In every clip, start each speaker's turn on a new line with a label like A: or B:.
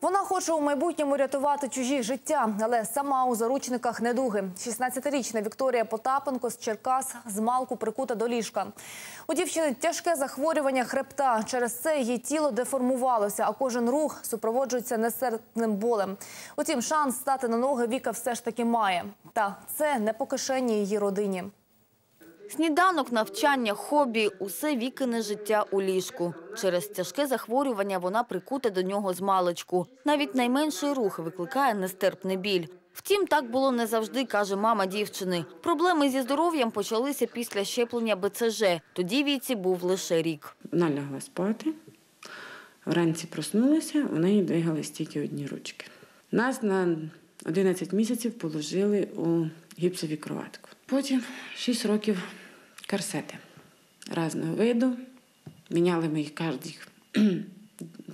A: Вона хоче у майбутньому рятувати чужі життя, але сама у заручниках недуги. 16-річна Вікторія Потапенко з Черкас з малку прикута до ліжка. У дівчини тяжке захворювання хребта. Через це її тіло деформувалося, а кожен рух супроводжується нестерпним болем. Утім, шанс стати на ноги Віка все ж таки має. Та це не по кишені її родині.
B: Сніданок, навчання, хобі – усе вікине життя у ліжку. Через тяжке захворювання вона прикута до нього з маличку. Навіть найменший рух викликає нестерпний біль. Втім, так було не завжди, каже мама дівчини. Проблеми зі здоров'ям почалися після щеплення БЦЖ. Тоді віці був лише рік.
C: Вона лягла спати. Вранці проснулася, у неї двигались тільки одні ручки. Нас на 11 місяців положили у гіпсові кроватку. Потім 6 років корсети різного виду. Міняли ми їх кожних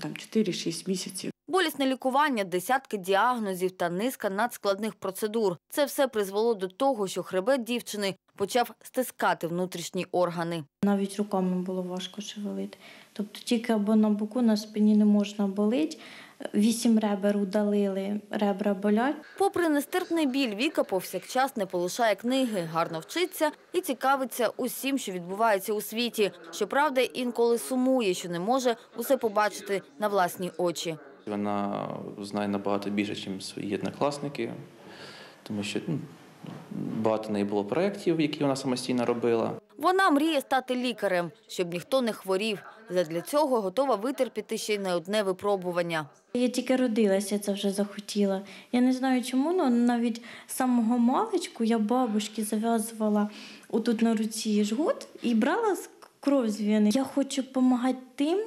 C: там, 4-6 місяців.
B: Болісне лікування, десятки діагнозів та низка надскладних процедур. Це все призвело до того, що хребет дівчини почав стискати внутрішні органи.
D: Навіть руками було важко шевелити. Тобто тільки або на боку, на спині не можна болить. Вісім ребер удалили, ребра болять.
B: Попри нестерпний біль, Віка повсякчас не полишає книги, гарно вчиться і цікавиться усім, що відбувається у світі. Щоправда, інколи сумує, що не може усе побачити на власні очі.
E: Вона знає набагато більше, ніж свої однокласники, тому що ну, багато неї було проєктів, які вона самостійно робила.
B: Вона мріє стати лікарем, щоб ніхто не хворів. Задля цього готова витерпіти ще й не одне випробування.
D: Я тільки родилася, це вже захотіла. Я не знаю чому, але навіть самого маличку я бабушки зав'язувала отут на руці жгут і брала кров з вени. Я хочу допомагати тим,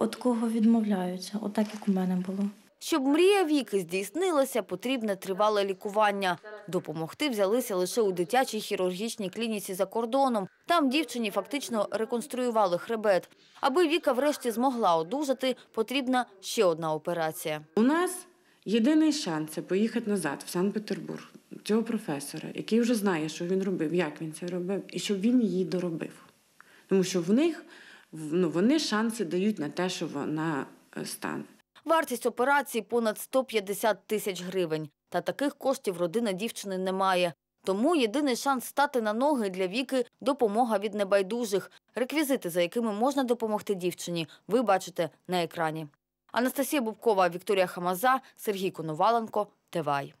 D: від кого відмовляються, отак як у мене було.
B: Щоб мрія Віки здійснилася, потрібне тривале лікування. Допомогти взялися лише у дитячій хірургічній клініці за кордоном. Там дівчині фактично реконструювали хребет. Аби Віка врешті змогла одужати, потрібна ще одна операція.
C: У нас єдиний шанс це поїхати назад в Санкт-Петербург цього професора, який вже знає, що він робив, як він це робив, і щоб він її доробив. Тому що в них ну, вони шанси дають на те, що вона е, стане.
B: Вартість операції – понад 150 тисяч гривень. Та таких коштів родина дівчини не має. Тому єдиний шанс стати на ноги для Віки – допомога від небайдужих. Реквізити, за якими можна допомогти дівчині, ви бачите на екрані. Анастасія Бубкова, Вікторія Хамаза, Сергій Коноваленко, Тевай.